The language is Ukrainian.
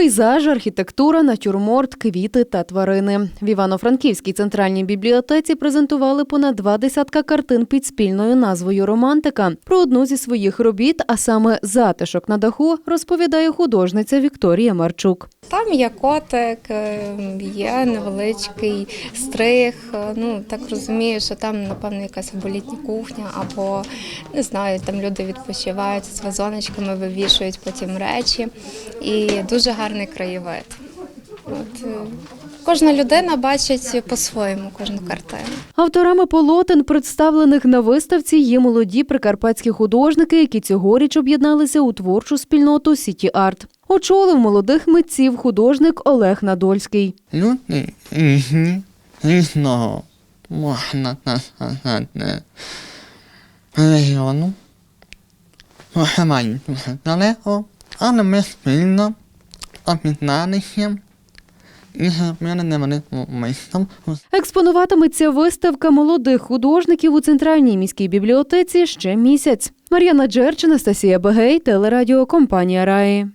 Пейзаж, архітектура, натюрморт, квіти та тварини. В Івано-Франківській центральній бібліотеці презентували понад два десятка картин під спільною назвою Романтика. Про одну зі своїх робіт, а саме затишок на даху, розповідає художниця Вікторія Марчук. Там є котик, е, є невеличкий стриг. е, Ну так розумію, що там, напевно, якась або літня кухня, або не знаю, там люди відпочивають з вазоночками, вивішують потім речі. І дуже гарний краєвид. От, е, кожна людина бачить по-своєму кожну картину. Авторами полотен, представлених на виставці, є молоді прикарпатські художники, які цьогоріч об'єдналися у творчу спільноту Сіті Арт. Очолив молодих митців художник Олег Надольський. Люди різні, різного можна сказати, регіону, далеко, але ми спільно виставку. Експонуватиметься виставка молодих художників у центральній міській бібліотеці ще місяць. Мар'яна Джерч, Анастасія Бегей, телерадіокомпанія Раї.